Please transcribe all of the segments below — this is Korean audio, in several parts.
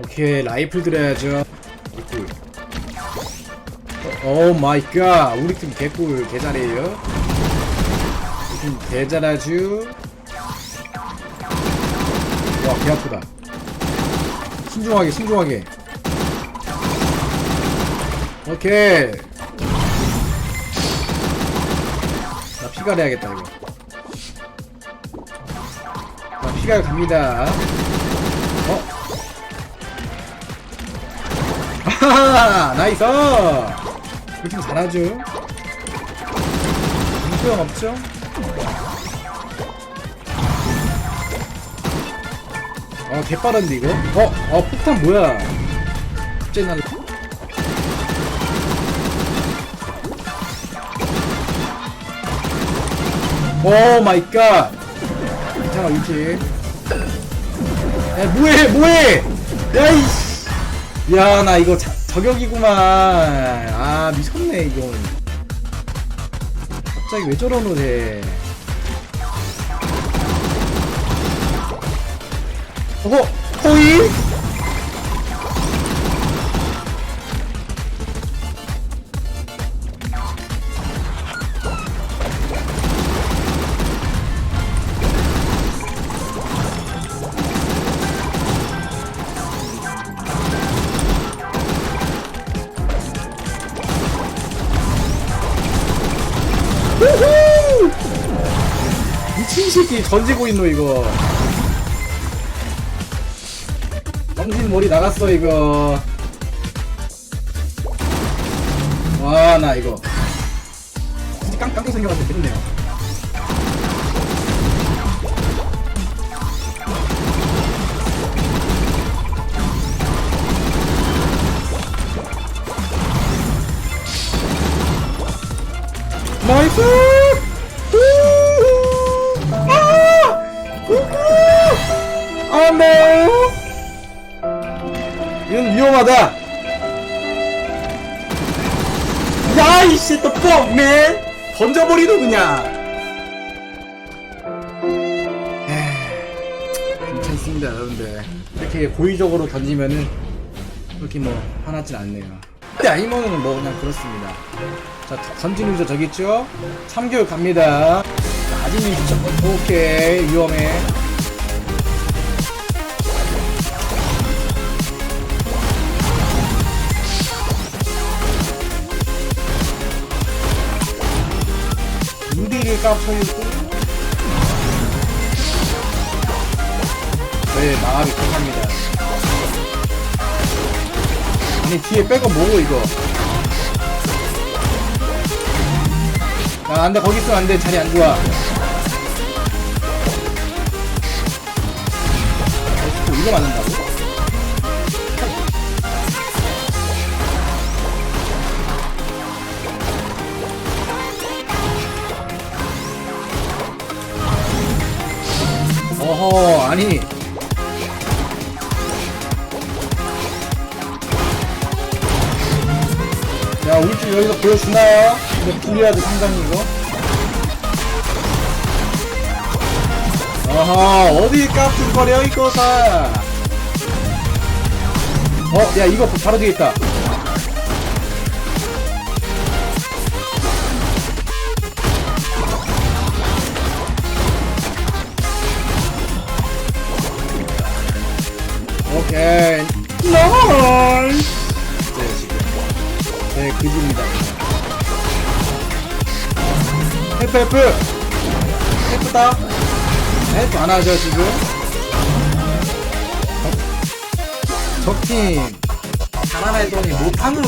오케이 라이플 들어야죠. 개꿀 오 마이 갓. 우리 팀 개꿀 개잘해요. 우리 팀 개잘하죠 와개 아프다. 신중하게 신중하게. 오케이. 나 피가 내야겠다 이거. 자 피가 갑니다. 어? 아하하 나이스. 팀 잘하죠? 소용 없죠? 어 개빠른데 이거? 어? 어 폭탄 뭐야? 갑자기 날 오 마이 갓. 괜찮아 위치 야 뭐해 뭐해? 야이씨 야 나 이거 자, 저격이구만. 아 미쳤네 이건. 갑자기 왜 저러노 쟤 어허 호이 우후! 미친 새끼 던지고 있노 이거. 정신 머리 나갔어 이거. 와 나 이거. 진짜 깡, 깡깡 생겨가지고 재밌네요 나이스! 아! 우후! 안 돼! 이건 위험하다! 야, 이씨, 또 뻑, 맨! 던져버리노, 그냥! 에이, 괜찮습니다, 여러분들. 이렇게 고의적으로 던지면은, 그렇게 뭐, 화나진 않네요. 근데 아니면은 뭐, 그냥 그렇습니다. 자, 던지는 저 저기 있죠? 3교육 갑니다. 자, 아지님 진짜, 오케이, 위험해. 유리를 까쳐있고 네 마음이 급합니다 아니 뒤에 백업 뭐고 이거 야 안 돼. 거기 있으면 안 돼. 자리 안 좋아. 어, 또 이거 맞는다 자팀 여기서 보여주나요? 이거 불리하죠 상당히 이거 어허 어디 깍둑거려 이거 다 어? 야 이거 바로 뒤에 있다 네 그집니다. F F. F다. F 안 하죠 지금? 적- 적팀. 잘하나 했더니 못하노.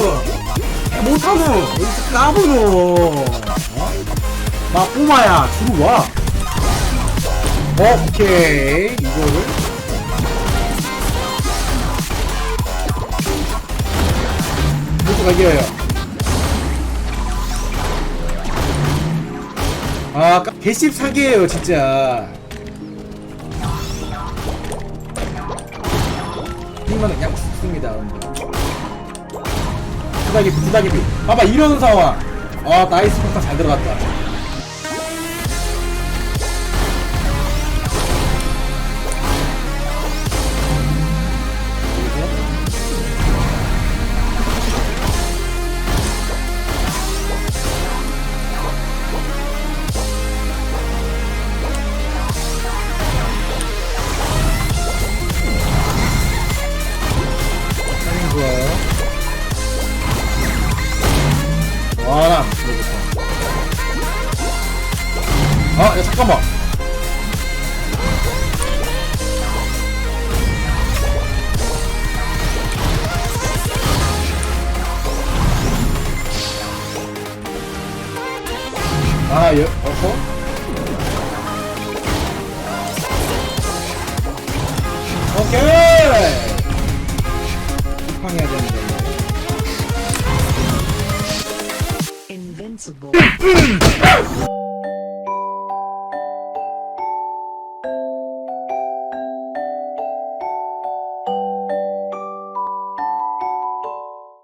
못하노. 여기서 까부노. 어? 마 꼬마야. 들어와. 오케이. 이거를. 모두가 이겨요. 아, 까- 개씹 사기예요, 진짜. 이거는 그냥 죽습니다, 여러분들. 두다기피, 두다기피. 봐봐, 이런 상황. 아, 나이스 폭탄 잘 들어갔다. 아, 나. 아, 어, 야, 잠깐만. possible.